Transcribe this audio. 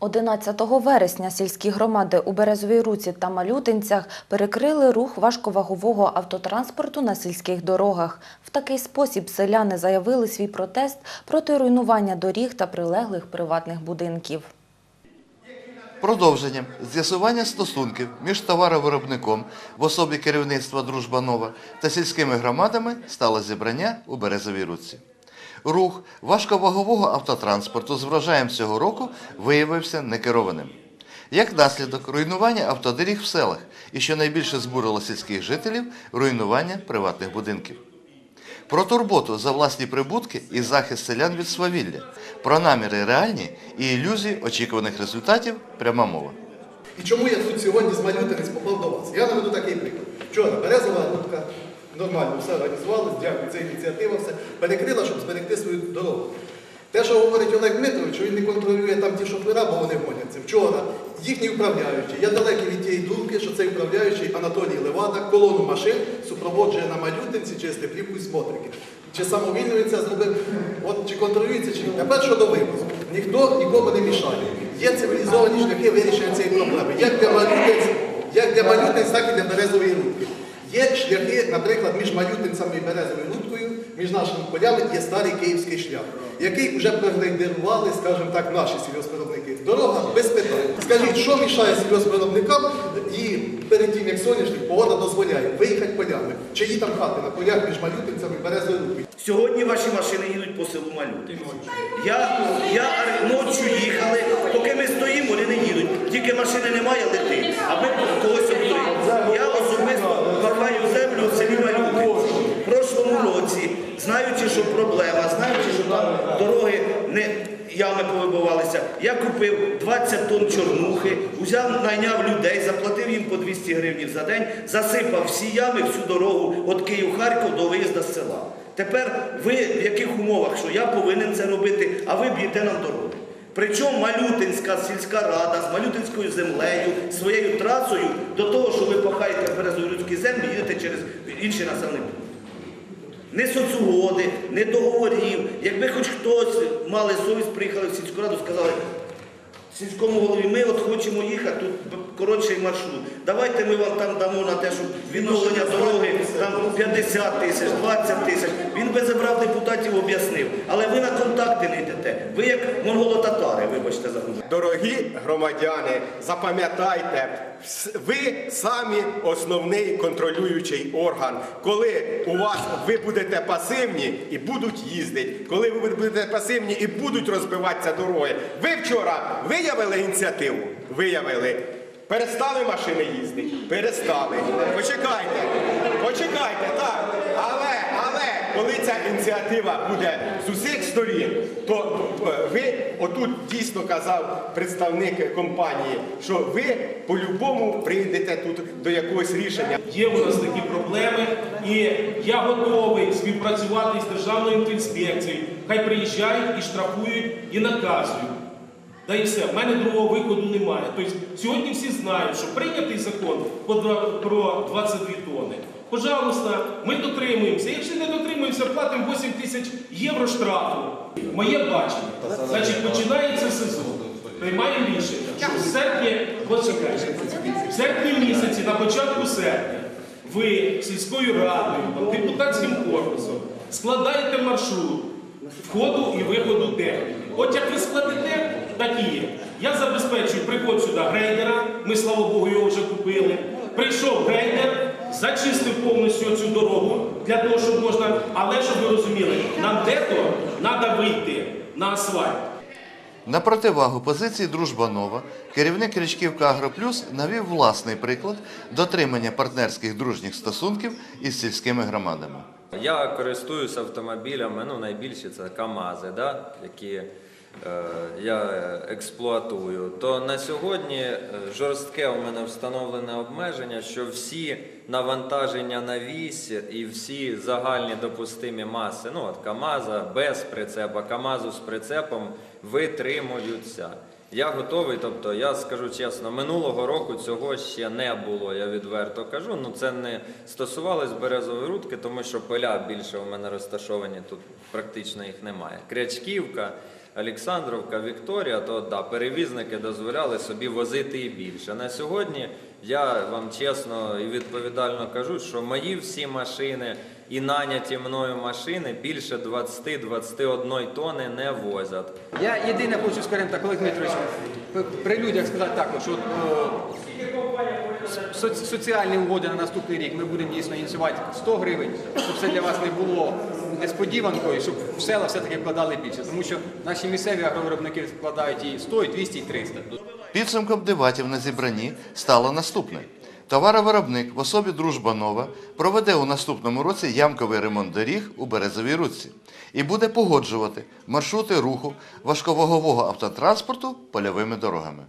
11 вересня сільські громади у Березовій Руці та Малютинцях перекрили рух важковагового автотранспорту на сільських дорогах. В такий спосіб селяни заявили свій протест проти руйнування доріг та прилеглих приватних будинків. Продовженням з'ясування стосунків між товаровиробником в особі керівництва Дружба Нова та сільськими громадами стало зібрання у Березовій Руці. Рух важковагового автотранспорту з врожаєм цього року виявився некерованим. Як наслідок руйнування автодоріг в селах і що найбільше збурило сільських жителів руйнування приватних будинків. Про турботу за власні прибутки і захист селян від свавілля, про наміри реальні і ілюзії очікуваних результатів пряма мова. І чому я тут сьогодні з Малютинець попав до вас? Я наведу такий приклад. Вчора березова рудка, нормально все організувалось, дякую, це ініціатива, все перекрила, щоб зберегти свою дорогу. Те, що говорить Олег Дмитрович, що він не контролює там ті шофера, бо вони гоняться. Вчора їхній управляючий, я далекий від тієї думки, що цей управляючий Анатолій Левада колону машин супроводжує на Малютинці через Теплівку і Смотрики. Чи самовільно це зробив, от чи контролюється, чи ні. Тепер щодо вивозу. Ніхто нікому не мішає. Є цивілізовані шляхи вирішення цієї проблеми. Як для Малютинць, як для Малютинць, так і для Березової рудки. Є шляхи, наприклад, між Малютинцями і Березовою рудкою, між нашими полями є старий київський шлях, який вже перегрейдерували, скажімо так, наші сільгоспвиробники. Дорога без питань. Скажіть, що мішає сільгоспвиробникам і перед тим, як соняшник, погода дозволяє виїхати полями? Чиї там хати на полях між Малютинцями і Березовою рудкою? Сьогодні ваші машини їдуть по селу Малютинці. Я, я ночі їхали, поки ми стоїмо, вони не їдуть. Тільки машини немає, летить когось обдурили. Я особисто пахаю землю в селі Малютинці. В прошлому році, знаючи, що проблема, знаючи, що там дороги не. Ями повибивалися. Я купив 20 тонн чорнухи, взяв, найняв людей, заплатив їм по 200 гривень за день, засипав всі ями, всю дорогу від Київ-Харків до виїзду з села. Тепер ви в яких умовах, що я повинен це робити, а ви б'єте нам дорогу. Причому Малютинська сільська рада з Малютинською землею, своєю трасою до того, що ви пахаєте березові землі, їдете через інші населені пункти. Не соцугоди, не договорів. Якби хоч хтось мали совість, приїхали в сільську раду, сказали, сільському голові, ми от хочемо їхати, тут коротший маршрут. Давайте ми вам там дамо на те, щоб відновлення дороги там 50 тисяч, 20 тисяч. Він би забрав депутатів, об'яснив. Але ви на контакти не йдете. Ви як монголо-татари, вибачте за. Дорогі громадяни, запам'ятайте, ви самі основний контролюючий орган. Коли у вас ви будете пасивні і будуть їздити, коли ви будете пасивні і будуть розбиватися дороги. Ви вчора виявили ініціативу? Виявили. Перестали машини їздити? Перестали. Почекайте, почекайте, так. Але, але, коли ця ініціатива буде з усіх сторін, то е, ви, отут дійсно казав представник компанії, що ви по-любому прийдете тут до якогось рішення. Є у нас такі проблеми, і я готовий співпрацювати з Державною інспекцією. Хай приїжджають і штрафують, і наказують. Да і все, в мене другого виходу немає. Тобто сьогодні всі знають, що прийнятий закон про 22 тони. Пожалуйста, ми дотримуємося. Якщо не дотримуємося, платимо 8 тисяч євро штрафу. Моє бачення. Значить, починається сезон. Приймаємо рішення, що в серпні, в серпні місяці, на початку серпня, ви сільською радою, депутатським корпусом складаєте маршрут входу і виходу техніки. От як ви так і є. Я забезпечую приход сюди грейдера, ми, слава Богу, його вже купили. Прийшов грейдер, зачистив повністю цю дорогу для того, щоб можна. Але щоб ви розуміли, нам дето треба вийти на асфальт. На противагу позиції Дружба Нова керівник Річківка Агроплюс навів власний приклад дотримання партнерських дружніх стосунків із сільськими громадами. Я користуюся автомобілями, ну найбільше це КАМАЗи, да, які я експлуатую. То на сьогодні е, жорстке у мене встановлене обмеження, що всі навантаження на вісь і всі загальні допустимі маси, ну от КАМАЗа без прицепа, КАМАЗу з прицепом витримуються. Я готовий, тобто я скажу чесно, минулого року цього ще не було, я відверто кажу. Ну це не стосувалось березової рудки, тому що поля більше у мене розташовані, тут практично їх немає. Крячківка, Олександровка, Вікторія, то да, перевізники дозволяли собі возити і більше. На сьогодні я вам чесно і відповідально кажу, що мої всі машини і наняті мною машини більше 20-21 тони не возять. Я єдине хочу, скажімо так, Олег Дмитрович, при людях сказати так, от, що о, со- соціальні угоди на наступний рік ми будемо дійсно ініціювати 100 гривень, щоб це для вас не було несподіванкою, щоб в села все-таки вкладали більше. Тому що наші місцеві агровиробники вкладають і 100, і 200, і 300. Підсумком дебатів на зібранні стало наступне. Товаровиробник в особі Дружба Нова проведе у наступному році ямковий ремонт доріг у Березовій Рудці і буде погоджувати маршрути руху важковагового автотранспорту польовими дорогами.